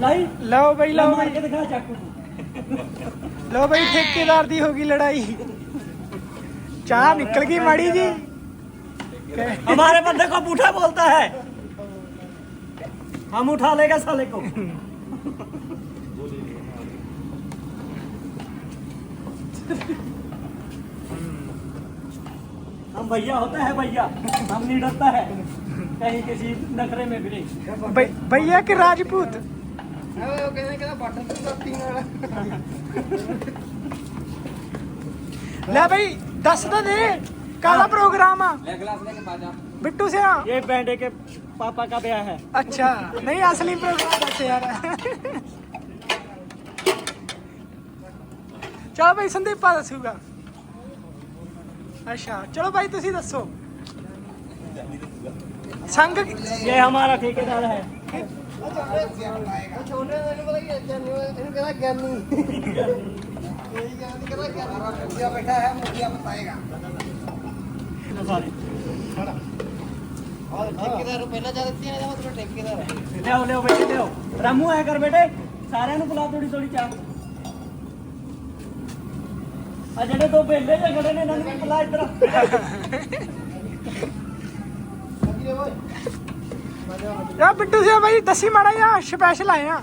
भाई लो भाई ठेकेदार दी होगी लड़ाई चाह निकल गई माड़ी जी हमारे बंदे को बूठा बोलता है। हम उठा लेगा साले को। हम भैया होता है भैया हम नहीं डरता है। कहीं किसी नखरे में भी नहीं। भैया के राजपूत। ले भाई दस तो दे काला प्रोग्राम बिट्टू से आ। ये बैंडे के पापा का ब्याह है। अच्छा नहीं असली प्रोग्राम दस यार। चलो भाई संदीप पा दसूगा ਅੱਛਾ ਚਲੋ ਭਾਈ ਤੁਸੀਂ ਦੱਸੋ ਸੰਗ ये हमारा ठेकेदार है ਛੋਟੇ ਨੂੰ ਪਤਾ ਕੀ ਜਾਨੀ ਇਹਨੂੰ ਕਹਿੰਦਾ ਗਿਆਨੀ ਇਹੀ ਕਹਿੰਦਾ ਕਹਿੰਦਾ ਗਿਆਨੀ ਮੁਖੀਆ ਬੈਠਾ ਹੈ ਮੁਖੀਆ ਬਤਾਏਗਾ ਠੇਕੇਦਾਰ ਨੂੰ ਪਹਿਲਾਂ ਜਾ ਦਿੱਤੀਆਂ ਇਹਦਾ ਮਤਲਬ ਠੇਕੇਦਾਰ ਹੈ ਲਿਆਓ ਲਿਆਓ ਬੇਟੇ ਲਿਆਓ ਰਾਮੂ ਆਇਆ ਕਰ ਬੇਟੇ ਸਾਰਿਆਂ ਨੂੰ ਬੁਲਾ ਥੋੜੀ ਥੋੜੀ ਚਾਹ ਆ ਜਿਹੜੇ ਦੋ ਬੇਲੇ ਜਿਹੇ ਖੜੇ ਨੇ ਇਹਨਾਂ ਨੂੰ ਵੀ ਬੁਲਾ ਇੱਧਰ। ਯਾ ਬਿੱਟੂ ਸਿਆ ਭਾਈ ਦੱਸੀ ਮਾੜਾ ਜਿਹਾ ਸਪੈਸ਼ਲ ਆਏ ਆ।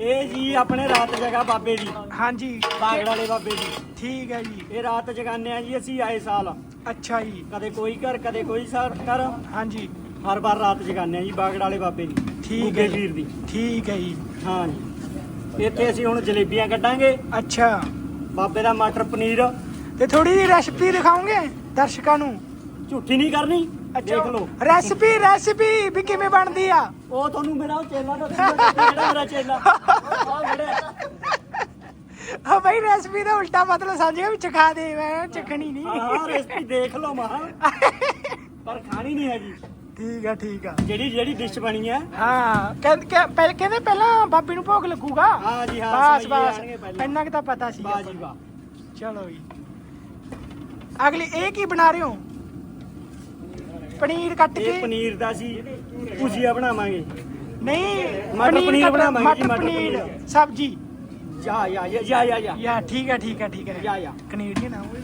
ਇਹ ਜੀ ਆਪਣੇ ਰਾਤ ਜਗਾ ਬਾਬੇ ਦੀ। ਹਾਂਜੀ। ਬਾਗੜ ਵਾਲੇ ਬਾਬੇ ਦੀ। ਠੀਕ ਹੈ ਜੀ। ਇਹ ਰਾਤ ਜਗਾਨੇ ਆ ਜੀ ਅਸੀਂ ਆਏ ਸਾਲ। ਅੱਛਾ ਜੀ। ਕਦੇ ਕੋਈ ਘਰ ਕਦੇ ਕੋਈ ਸਰ ਘਰ। ਹਾਂਜੀ। ਹਰ ਵਾਰ ਰਾਤ ਜਗਾਨੇ ਆ ਜੀ ਬਾਗੜ ਵਾਲੇ ਬਾਬੇ ਦੀ ਠੀਕ ਗੁੱਗੇ ਹੈ ਜੀ। ਵੀਰ ਦੀ। ਠੀਕ ਹੈ ਜੀ। ਹਾਂ ਜੀ। ਇੱਥੇ ਅਸੀਂ ਹੁਣ ਜਲੇਬੀਆਂ ਕੱਢਾਂਗੇ। ਅੱਛਾ। ਬਾਬੇ ਦਾ ਮਟਰ ਪਨੀਰ। ਤੇ ਥੋੜੀ ਜਿਹੀ ਰੈਸਪੀ ਦਿਖਾਓਗੇ ਦਰਸ਼ਕਾਂ ਨੂੰ। ਝੂਠੀ ਨਹੀਂ ਕਰਨੀ ਦੇਖ ਲਓ। ਰੈਸਪੀ ਰੈਸਪੀ ਵੀ ਕਿਵੇਂ ਬਣਦੀ ਆ? ਉਹ ਤੁਹਾਨੂੰ ਮੇਰਾ ਉਹ ਚੇਲਾ ਦੱਸੂਗਾ ਜਿਹੜਾ ਮੇਰਾ ਚੇਲਾ। ਆਹ ਆ ਬਈ ਰੈਸਪੀ ਦਾ ਉਲਟਾ ਮਤਲਬ ਸਮਝਿਆ ਵੀ ਚਖਾ ਦੇ ਮੈਂ ਚਖਣੀ ਨਹੀਂ। ਹਾਂ ਰੈਸਪੀ ਦੇਖ ਲਓ ਮਹਾ। ਪਰ ਖਾਣੀ ਨਹੀਂ ਹੈਗੀ। ਠੀਕ ਆ ਠੀਕ ਆ। ਜਿਹੜੀ ਜਿਹੜੀ ਡਿਸ਼ ਬਣੀ ਹੈ ਹਾਂ ਕਹਿੰਦੇ ਕਹਿੰਦੇ ਪਹਿਲਾਂ ਬਾਬੀ ਨੂੰ ਭੋਗ ਲੱਗੂਗਾ। ਹਾਂ ਜੀ, ਹਾਂ, ਬਸ ਬਸ ਆਣਗੇ ਪਹਿਲਾਂ। ਇੰਨਾ ਕਿ ਤਾਂ ਪਤਾ ਸੀ ਵਾਹ ਜੀ ਵਾਹ। ਚਲੋ ਜੀ। ਅਗਲੀ ਇਹ ਕੀ ਬਣਾ ਰਹੇ ਹੋ? ਪਨੀਰ ਕੱਟ ਇਹ ਕੇ? ਪਨੀਰ ਦਾ ਸੀ ਭੁਜੀਆ ਬਣਾਵਾਂਗੇ। ਨਹੀਂ ਮਟਰ ਪਨੀਰ ਬਣਾਵਾਂਗੇ ਮਟਰ ਪਨੀਰ। ਸਬਜੀ। ਯਾ ਯਾ ਯਾ ਯਾ ਯਾ ਯਾ ਠੀਕ ਹੈ ਠੀਕ ਹੈ ਠੀਕ ਹੈ ਯਾ ਯਾ ਕੈਨੇਡੀਅਨ ਆ ਉਹ ਵੀ।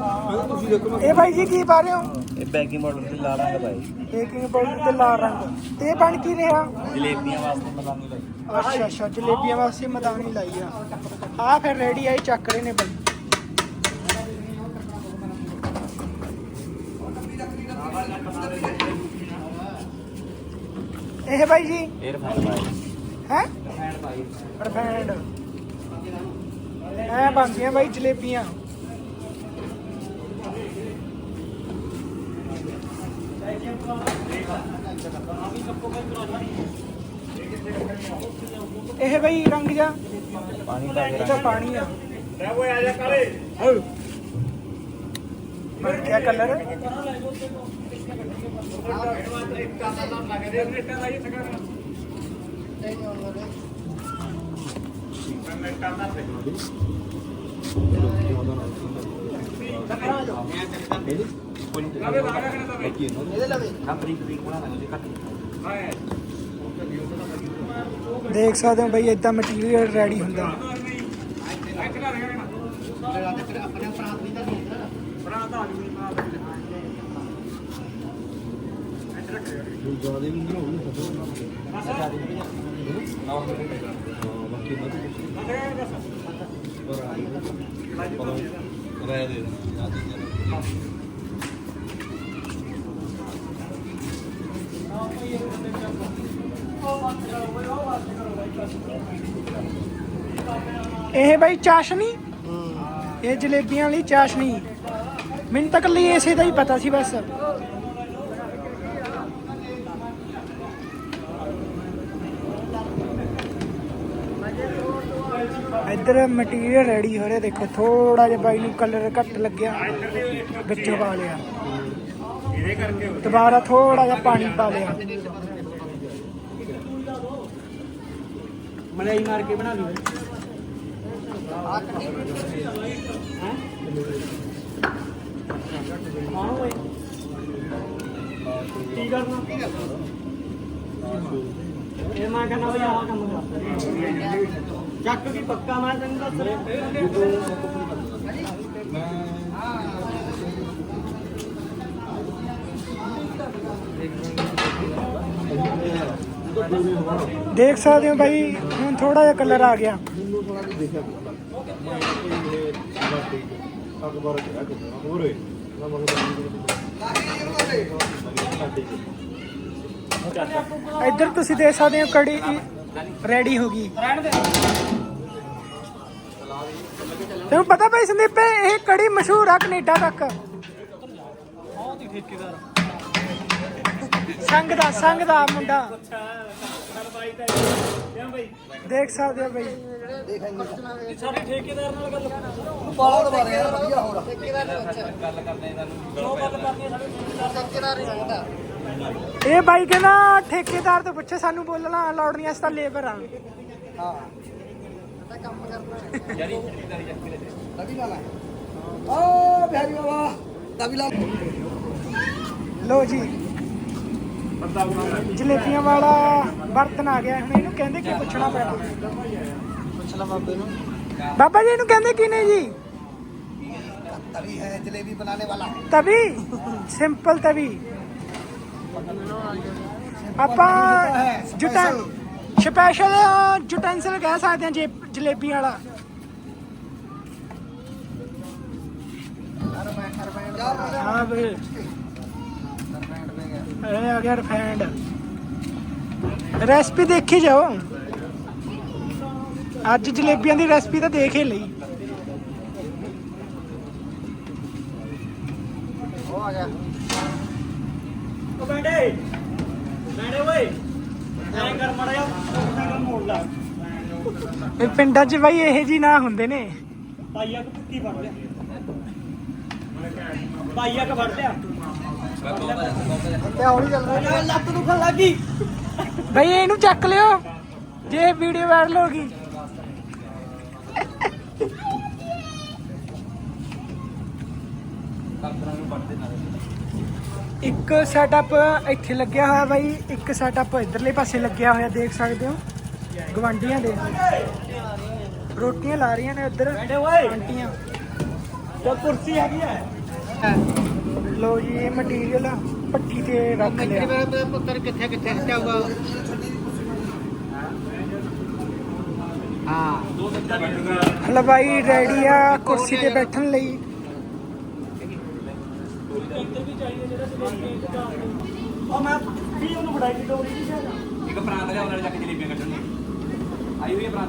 ਇਹ ਭਾਈ ਜੀ ਕੀ ਪਾ ਰਹੇ ਹੋ? ਇਹ ਬੈਕਿੰਗ ਮਾਡਲ ਤੇ ਲਾ ਰੰਗ ਭਾਈ। ਬੇਕਿੰਗ ਪਾਊਡਰ ਤੇ ਲਾਲ ਰੰਗ। ਤੇ ਇਹ ਬਣ ਕੀ ਰਿਹਾ? ਜਲੇਬੀਆਂ ਵਾਸਤੇ ਮਦਾਨੀ ਲਈ। ਅੱਛਾ ਅੱਛਾ ਜਲੇਬੀਆਂ ਵਾਸਤੇ ਮਦਾਨੀ ਲਾਈ ਆ। ਆ ਫਿਰ ਰੈਡੀ ਆਈ ਚੱਕ ਰਹੇ ਨੇ ਬਈ। ਇਹ ਭਾਈ ਜੀ? 에ਅਰ ਫਾਇਰ ਭਾਈ। ਹੈ? ਰਿਫਾਈਂਡ ਐ ਬਣਦੀਆਂ ਬਾਈ ਜਲੇਬੀਆਂ। ਇਹ ਬਈ ਰੰਗ ਜਾ ਪਾਣੀ ਦਾ ਇਹ ਤਾਂ ਪਾਣੀ ਆ। ਬਣ ਗਿਆ ਕਲਰ ਇਹਦੇ ਲਵੇ ਬਰੀਕ ਬਰੀਕ ਬਣਾ ਲਾਂਗੇ ਕੱਟ ਦੇਖ ਸਕਦੇ ਹੋ ਬਈ ਇਦਾਂ ਮਟੀਰੀਅਲ ਰੈਡੀ ਹੁੰਦਾ। ਰਹਿ ਦੇ ਇਹ ਬਈ ਚਾਸ਼ਨੀ? ਇਹ ਜਲੇਬੀਆਂ ਲਈ ਚਾਸ਼ਨੀ। ਮੈਨੂੰ ਤਾਂ ਕੱਲੀ ਇਸੇ ਦਾ ਹੀ ਪਤਾ ਸੀ ਬਸ। ਇੱਧਰ ਮਟੀਰੀਅਲ ਰੈਡੀ ਹੋ ਰਿਹਾ। ਦੇਖੋ ਥੋੜਾ ਜਿਹਾ ਬਾਈ ਨੂੰ ਕਲਰ ਘੱਟ ਲੱਗਿਆ। ਵਿੱਚੋਂ ਪਾ ਲਿਆ। ਦੁਬਾਰਾ ਥੋੜਾ ਜਿਹਾ ਪਾਣੀ ਪਾ ਲਿਆ। ਮਲਾਈ ਮਾਰ ਕੇ ਬਣਾ ਲਈ ਆ ਕੀ ਕਰਨਾ ਇਹ ਮੈਂ ਕਹਿੰਦਾ ਵੀ ਆਹ ਕੰਮ ਕਰ। ਚੱਕ ਵੀ ਪੱਕਾ ਮੈਂ ਤੈਨੂੰ ਦੱਸ ਰਿਹਾ। ਮੈਂ ਦੇਖ ਸਕਦੇ ਹੋ ਭਾਈ ਹੁਣ ਥੋੜਾ ਜਿਹਾ ਕਲਰ ਆ ਗਿਆ। ਇੱਧਰ ਤੁਸੀਂ ਦੇਖ ਸਕਦੇ ਹੋ ਕੜੀ ਰੈਡੀ ਹੋ ਗਈ। ਰਹਿਣ ਤੈਨੂੰ ਪਤਾ ਭਾਈ ਸੰਦੀਪ, ਇਹ ਕੜੀ ਮਸ਼ਹੂਰ ਆ ਕੈਨੇਡਾ ਤੱਕ। ਬਹੁਤ ਹੀ ਠੇਕੇਦਾਰ ਸੰਗ ਦਾ ਸੰਗ ਦਾ ਮੁੰਡਾ। ਦੇਖ ਸਕਦੇ ਹੋ ਬਾਈ। ਸਾਡੇ ਠੇਕੇਦਾਰ ਨਾਲ ਗੱਲ ਬਹੁਤ ਵਧੀਆ ਯਾਰ ਵਧੀਆ ਹੋਰ। ਠੇਕੇਦਾਰ ਨੂੰ ਅੱਛਾ ਗੱਲ ਕਰਦੇ ਇਹਨਾਂ ਨੂੰ ਜੋ ਗੱਲ ਕਰਨੀ ਸਾਡੇ ਠੇਕੇਦਾਰ ਠੇਕੇਦਾਰ ਹੀ ਸੰਗਦਾ ਇਹ ਬਾਈ ਕਹਿੰਦਾ ਠੇਕੇਦਾਰ ਤੋਂ ਪੁੱਛੇ ਸਾਨੂੰ ਬੋਲਣਾ ਅਲਾਉਡ ਨਹੀਂ ਅਸੀਂ ਤਾਂ ਲੇਬਰ ਆ। ਹਾਂ। ਤਾਂ ਕੰਮ ਕਰਨਾ ਯਾਰੀ ਠੇਕੇਦਾਰੀ ਚੱਕ ਕੇ ਲੈ ਤਵੀ ਲਾਣਾ ਓ ਬਿਹਾਰੀ ਬਾਬਾ ਤਵੀ ਲਾ ਲੋ। ਜੀ। ਜਲੇਬੀਆਂ ਵਾਲਾ ਬਰਤਨ ਆ ਗਿਆ ਹੁਣ ਇਹਨੂੰ ਕਹਿੰਦੇ ਕੀ ਪੁੱਛਣਾ ਪੈਣਾ ਪੁੱਛ ਲਾ ਬਾਬੇ ਨੂੰ ਬਾਬਾ ਜੀ ਇਹਨੂੰ ਕਹਿੰਦੇ ਕੀ ਨੇ ਜੀ तभी है जलेबी बनाने वाला ਤਵੀ ਸਿੰਪਲ ਤਵੀ ਆਪਾਂ ਜੁਟਾ ਸਪੈਸ਼ਲ ਜੁਟੈਂਸਲ ਕਹਿ ਸਕਦੇ ਹਾਂ ਜੇ ਜਲੇਬੀ ਵਾਲਾ ਹਾਂ ਬਈ ਇਹ ਆ ਗਿਆ ਦੇਖੀ ਜਾਓ। ਅੱਜ ਜਲੇਬੀਆਂ ਦੀ ਰੈਸਪੀ ਤਾਂ ਦੇਖ ਹੀ ਲਈ। ਇਹ ਪਿੰਡਾਂ 'ਚ ਭਾਈ ਇਹੋ ਜੀ ਨਾ ਹੁੰਦੇ ਨੇ। ਭਾਈਆ ਕੋ ਪੁੱਤੀ ਫੜ ਭਾਈਆ ਕੋ ਫੜ ਲਿਆ। ਤੇ ਬਈ ਇਹਨੂੰ ਚੱਕ ਲਿਓ ਜੇ ਵੀਡੀਓ ਵਾਇਰਲ ਹੋ ਗਈ। ਇੱਕ ਸੈਟਅਪ ਇੱਥੇ ਲੱਗਿਆ ਹੋਇਆ ਬਾਈ ਇੱਕ ਸੈਟਅਪ ਇਧਰਲੇ ਪਾਸੇ ਲੱਗਿਆ ਹੋਇਆ ਦੇਖ ਸਕਦੇ ਹੋ। ਗਵਾਂਡੀਆਂ ਦੇ। ਰੋਟੀਆਂ ਲਾ ਰਹੀਆਂ ਨੇ ਉਧਰ। ਆਂਟੀਆਂ। ਤੇ ਕੁਰਸੀ ਹੈਗੀ ਹੈ। ਲਓ ਜੀ ਇਹ ਮਟੀਰੀਅਲ ਪੱਟੀ ਤੇ ਰੱਖ ਲਿਆ। ਮੇਰਾ ਪੁੱਤਰ ਕਿੱਥੇ ਕਿੱਥੇ ਜਾਊਗਾ ਹਾਂ। ਹਲਵਾਈ ਰੈਡੀ ਆ ਕੁਰਸੀ ਤੇ ਬੈਠਣ ਲਈ। ਉਹ ਮੈਂ ਵੀ ਉਹਨੂੰ ਫੜਾਈ ਦੀ ਡੋਰੀ ਦੀ ਸ਼ਾਇਦ ਇੱਕ ਪ੍ਰਾਂਤ ਲਿਆਉਣ ਵਾਲੇ ਜਾ ਕੇ ਜਲੇਬੀਆਂ ਆਈ ਹੋਈ ਹੈ ਪ੍ਰਾਂਤ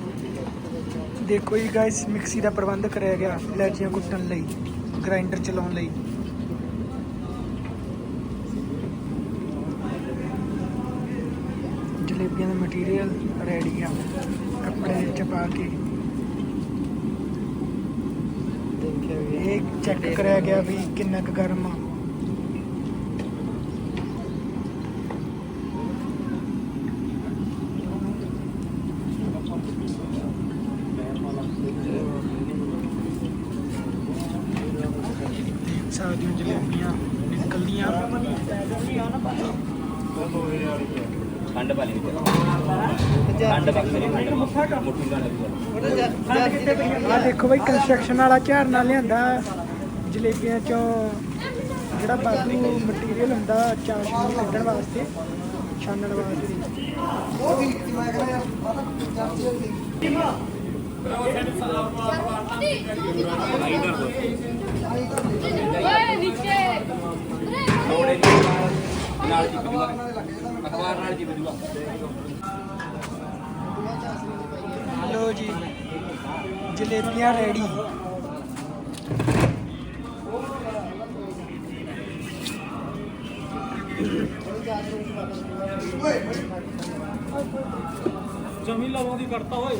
ਦੇਖੋ ਜੀ ਗਾਇਸ ਮਿਕਸੀ ਦਾ ਪ੍ਰਬੰਧ ਕਰਿਆ ਗਿਆ ਇਲਾਚੀਆਂ ਕੁੱਟਣ ਲਈ ਗ੍ਰਾਈਂਡਰ ਚਲਾਉਣ ਲਈ। ਜਲੇਬੀਆਂ ਦਾ ਮਟੀਰੀਅਲ ਰੈਡੀ ਆ, ਕੱਪੜੇ ਵਿੱਚ ਪਾ ਕੇ। ਇਹ ਚੈੱਕ ਕਰਿਆ ਗਿਆ ਵੀ ਕਿੰਨਾ ਕੁ ਗਰਮ ਆ ਦੇਖ ਸਕਦੇ ਹੋ ਜਲੇਬੀਆਂ ਨਿਕਲਦੀਆਂ। ਖੰਡ ਪਾ ਲਈ ਖੰਡ ਪਾ ਲਈ ਮੁੱਠਾ ਦਾ ਲੱਗੂਗਾ ਆ ਦੇਖੋ ਬਈ ਕੰਸਟਰਕਸ਼ਨ ਵਾਲਾ ਝਾਰਨਾ ਲਿਆਂਦਾ। ਜਲੇਬੀਆਂ ਚੋਂ ਜਿਹੜਾ ਬਾਕੀ ਮਟੀਰੀਅਲ ਹੁੰਦਾ ਚਾਸ਼ ਨੂੰ ਕੱਢਣ ਵਾਸਤੇ ਛਾਨਣ ਵਾਸਤੇ। ਉਹ ਵੀ ਮੈਂ ਕਹਿੰਦਾ ਪਤਾ ਚਾਸ਼ ਦੀ ਬਰਾਬਰ ਸਾਡੇ ਸਾਰਾ ਪਾਰ ਪਾਰ ਆਈ ਕਰ ਦੋ। ਨਾਲ ਜੀ ਅਖਬਾਰ ਨਾਲ ਜਲੇਬੀਆਂ ਰੈਡੀ ਜਮੀ ਲਵੋਂ ਦੀ ਕਰਤਾ ਓਏ।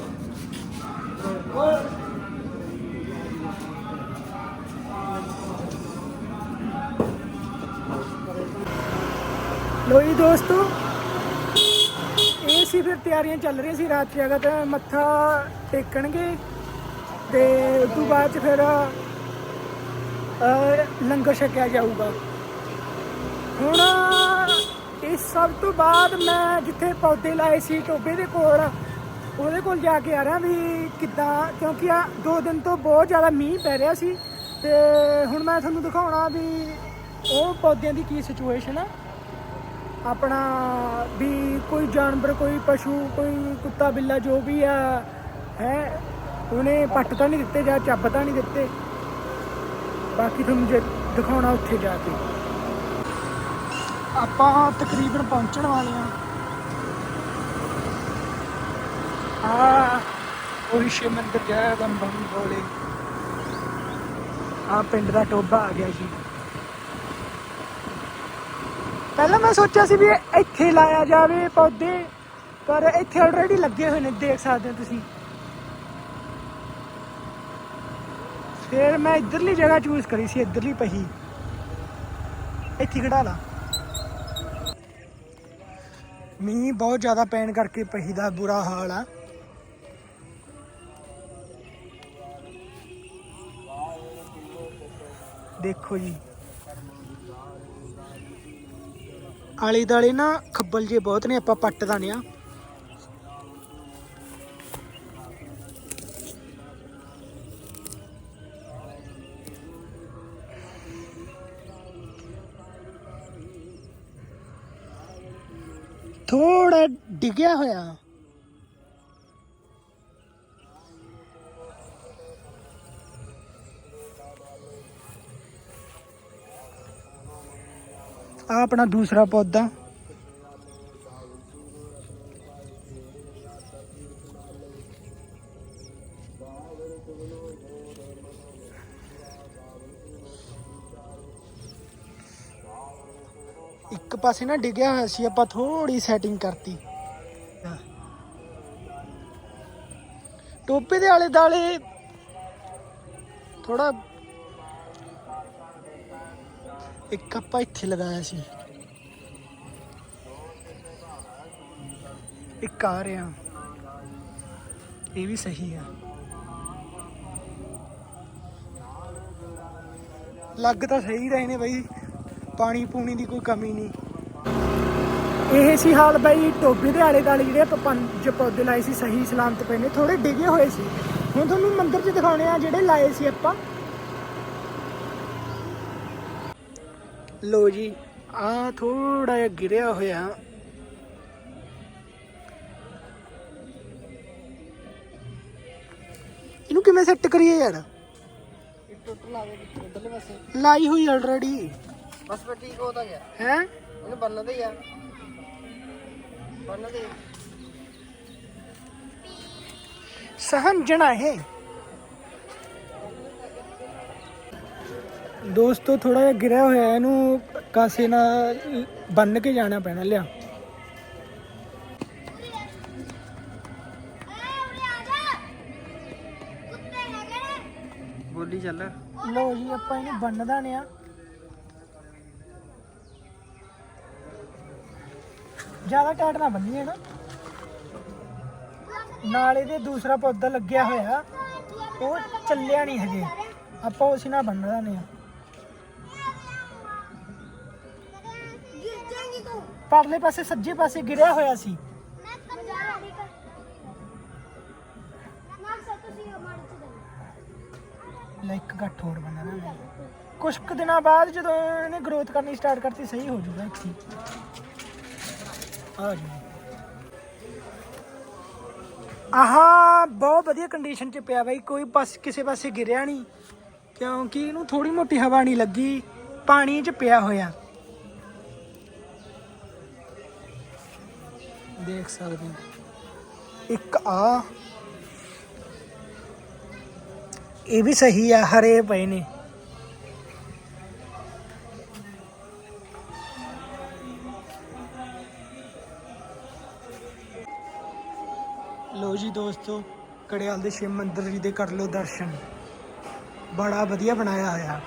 ਲੋ ਜੀ ਦੋਸਤੋ ਇਹ ਸੀ ਫਿਰ ਤਿਆਰੀਆਂ ਚੱਲ ਰਹੀਆਂ ਸੀ ਰਾਤ ਜਗਤ ਮੱਥਾ ਟੇਕਣਗੇ, ਤੇ ਉਸ ਤੋਂ ਬਾਅਦ 'ਚ ਫਿਰ ਲੰਗਰ ਛਕਿਆ ਜਾਊਗਾ। ਹੁਣ ਇਸ ਸਭ ਤੋਂ ਬਾਅਦ ਮੈਂ ਜਿੱਥੇ ਪੌਦੇ ਲਾਏ ਸੀ ਟੋਬੇ ਦੇ ਕੋਲ, ਉਹਦੇ ਕੋਲ ਜਾ ਕੇ ਆ ਰਿਹਾ ਵੀ ਕਿੱਦਾਂ, ਕਿਉਂਕਿ ਆ ਦੋ ਦਿਨ ਤੋਂ ਬਹੁਤ ਜ਼ਿਆਦਾ ਮੀਂਹ ਪੈ ਰਿਹਾ ਸੀ, ਤੇ ਹੁਣ ਮੈਂ ਤੁਹਾਨੂੰ ਦਿਖਾਉਣਾ ਵੀ ਉਹ ਪੌਦਿਆਂ ਦੀ ਕੀ ਸਿਚੁਏਸ਼ਨ ਆ। ਆਪਣਾ ਵੀ ਕੋਈ ਜਾਨਵਰ, ਕੋਈ ਪਸ਼ੂ, ਕੋਈ ਕੁੱਤਾ, ਬਿੱਲਾ ਜੋ ਵੀ ਆ, ਹੈ, ਉਹਨੇ ਪੱਟ ਤਾਂ ਨਹੀਂ ਦਿੱਤੇ ਜਾਂ ਚੱਬ ਤਾਂ ਨਹੀਂ ਦਿੱਤੇ। ਬਾਕੀ ਤੁਹਾਨੂੰ ਜੇ ਦਿਖਾਉਣਾ ਉੱਥੇ ਜਾ ਕੇ। ਆਪਾਂ ਤਕਰੀਬਨ ਪਹੁੰਚਣ ਵਾਲੇ ਆ ਆ ਉਹ ਸ਼ਿਵ ਮੰਦਿਰ ਜੈ ਬੰਮ ਬੋਲੇ ਆ ਪਿੰਡ ਦਾ ਟੋਬਾ ਆ ਗਿਆ ਜੀ। ਪਹਿਲਾਂ ਮੈਂ ਸੋਚਿਆ ਸੀ ਵੀ ਇਹ ਇੱਥੇ ਲਾਇਆ ਜਾਵੇ ਪੌਦੇ, ਪਰ ਇੱਥੇ ਆਲਰੇਡੀ ਲੱਗੇ ਹੋਏ ਨੇ, ਦੇਖ ਸਕਦੇ ਹੋ ਤੁਸੀਂ। ਫਿਰ ਮੈਂ ਇਧਰਲੀ ਜਗ੍ਹਾ ਚੂਜ਼ ਕਰੀ ਸੀ, ਇਧਰਲੀ ਪਹੀ। ਇੱਥੇ ਖੜਾ ਲਾ। ਮੀਂਹ ਬਹੁਤ ਜ਼ਿਆਦਾ ਪੈਣ ਕਰਕੇ ਪਹੀ ਦਾ ਬੁਰਾ ਹਾਲ ਆ। ਦੇਖੋ ਜੀ। ਆਲੇ ਦਾਲੇ ਨਾ ਖੱਬਲ ਜੇ ਬਹੁਤ ਨੇ ਆਪਾਂ ਪੱਟ ਦਾਨੇ ਆ। ਥੋੜਾ ਡਿੱਗਿਆ ਹੋਇਆ। ਆ ਆਪਣਾ ਦੂਸਰਾ ਪੌਦਾ। ਇੱਕ ਪਾਸੇ ਨਾ ਡਿੱਗਿਆ ਹੋਇਆ ਸੀ, ਆਪਾਂ ਥੋੜੀ ਸੈਟਿੰਗ ਕਰਤੀ। ਟੋਪੇ ਦੇ ਆਲੇ ਦਾਲੇ ਥੋੜਾ ਇੱਕ ਆਪਾਂ ਇੱਥੇ ਲਗਾਇਆ ਸੀ। ਇੱਕ ਆ ਰਿਹਾ। ਇਹ ਵੀ ਸਹੀ ਆ। ਲੱਗ ਤਾਂ ਸਹੀ ਰਹੇ ਨੇ ਬਾਈ। ਪਾਣੀ ਪੂਣੀ ਦੀ ਕੋਈ ਕਮੀ ਨਹੀਂ। ਇਹ ਸੀ ਹਾਲ ਬਾਈ ਟੋਬੇ ਦੇ ਆਲੇ ਦਾਲੇ ਜਿਹੜੇ ਆਪਾਂ ਪੰਜ ਪੌਦੇ ਲਾਏ ਸੀ, ਸਹੀ ਸਲਾਮਤ ਪਏ ਨੇ। ਥੋੜੇ ਡਿੱਗੇ ਹੋਏ ਸੀ। ਹੁਣ ਤੁਹਾਨੂੰ ਮੰਦਿਰ 'ਚ ਦਿਖਾਉਣੇ ਆ ਜਿਹੜੇ ਲਾਏ ਸੀ ਆਪਾਂ। ਲੋ ਜੀ ਆ ਥੋੜਾ ਜਿਹਾ ਗਿਰਿਆ ਹੋਇਆ। ਇਹਨੂੰ ਕਿਵੇਂ ਸੈੱਟ ਕਰੀਏ ਯਾਰ? ਲਾਈ ਹੋਈ ਆਲਰੇਡੀ ਬਸ ਫਿਰ ਠੀਕ ਹੋ ਤਾਂ ਗਿਆ। ਹੈ? ਇਹਨੂੰ ਬੰਨਦੇ ਹੀ ਆ। ਬੰਨਦੇ ਸਹੰਜਣਾ ਹੈ ਦੋਸਤੋ ਥੋੜਾ ਜਿਹਾ ਗਿਰਿਆ ਹੋਇਆ ਹੈ, ਇਹਨੂੰ ਕਾਸੇ ਨਾਲ ਬੰਨ ਕੇ ਜਾਣਾ ਪੈਣਾ ਲਿਆ। ਬੋਲੀ ਚੱਲ। ਲੋ ਜੀ ਆਪਾਂ ਇਹਨੂੰ ਬੰਨ ਦਾਨੇ ਆ। ਜ਼ਿਆਦਾ ਟਾਈਟ ਨਾ ਬੰਨੀਏ ਨਾ। ਨਾਲ ਇਹਦੇ ਦੂਸਰਾ ਪੌਦਾ ਲੱਗਿਆ ਹੋਇਆ। ਉਹ ਚੱਲਿਆ ਨਹੀਂ ਹਜੇ। ਆਪਾਂ ਉਸੇ ਨਾਲ ਬੰਨ ਦਾਨੇ ਆ। ਪਰਲੇ ਪਾਸੇ ਸੱਜੇ ਪਾਸੇ ਗਿਰਿਆ ਹੋਇਆ ਸੀ। ਲੈ ਇੱਕ ਗੱਠ ਹੋਰ ਬੰਨਣਾ ਮੈਂ। ਕੁਝ ਕੁ ਦਿਨਾਂ ਬਾਅਦ ਜਦੋਂ ਇਹਨੇ ਗਰੋਥ ਕਰਨੀ ਸਟਾਰਟ ਕਰਤੀ ਸਹੀ ਹੋ ਜਾਊਗਾ ਇੱਥੇ। ਆ ਜੀ ਆਹਾ ਬਹੁਤ ਵਧੀਆ ਕੰਡੀਸ਼ਨ 'ਚ ਪਿਆ ਬਾਈ। ਕੋਈ ਪਾਸ ਕਿਸੇ ਪਾਸੇ ਗਿਰਿਆ ਨਹੀਂ। ਕਿਉਂਕਿ ਇਹਨੂੰ ਥੋੜੀ ਮੋਟੀ ਹਵਾ ਨਹੀਂ ਲੱਗੀ। ਪਾਣੀ 'ਚ ਪਿਆ ਹੋਇਆ। ਦੇਖ ਸਕਦੇ ਹੋ। ਇੱਕ ਆ। ਇਹ ਵੀ ਸਹੀ ਆ, ਹਰੇ ਪਏ ਨੇ। ਲੋ ਜੀ ਦੋਸਤੋ ਕੜਿਆਲ ਦੇ ਸ਼ਿਵ ਮੰਦਰ ਜੀ ਦੇ ਕਰ ਲੋ ਦਰਸ਼ਨ। ਬੜਾ ਵਧੀਆ ਬਣਾਇਆ ਹੋਇਆ।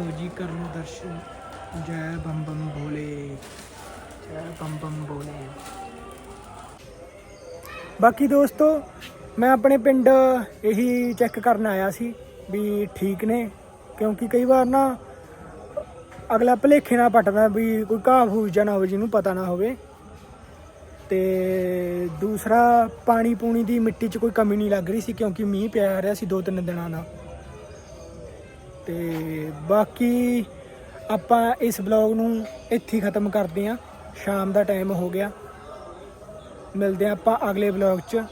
ਲੋ ਜੀ ਕਰ ਲੋ ਦਰਸ਼ਨ। ਜੈ ਬੰਮ ਬੰਮ ਭੋਲੇ ਜੈ ਬੰਮ ਬੰਮ ਭੋਲੇ ਬਾਕੀ ਦੋਸਤੋ, ਮੈਂ ਆਪਣੇ ਪਿੰਡ ਇਹੀ ਚੈੱਕ ਕਰਨ ਆਇਆ ਸੀ ਵੀ ਠੀਕ ਨੇ, ਕਿਉਂਕਿ ਕਈ ਵਾਰ ਨਾ ਅਗਲਾ ਭਲੇਖੇ ਨਾਲ ਪਟਦਾ ਵੀ ਕੋਈ ਘਾਹ ਫੂਸ ਜਾਂ ਨਾ ਹੋਵੇ, ਜਿਹਨੂੰ ਪਤਾ ਨਾ ਹੋਵੇ। ਤੇ ਦੂਸਰਾ, ਪਾਣੀ ਪੂਣੀ ਦੀ ਮਿੱਟੀ 'ਚ ਕੋਈ ਕਮੀ ਨਹੀਂ ਲੱਗ ਰਹੀ ਸੀ, ਕਿਉਂਕਿ ਮੀਂਹ ਪਿਆ ਰਿਹਾ ਸੀ ਦੋ ਤਿੰਨ ਦਿਨਾਂ ਦਾ। ਤੇ ਬਾਕੀ ਆਪਾਂ ਇਸ ਬਲੌਗ ਨੂੰ ਇੱਥੇ ਹੀ ਖਤਮ ਕਰਦੇ ਹਾਂ। ਸ਼ਾਮ ਦਾ ਟਾਈਮ ਹੋ ਗਿਆ। ਮਿਲਦੇ ਹਾਂ ਆਪਾਂ ਅਗਲੇ ਬਲੌਗ 'ਚ।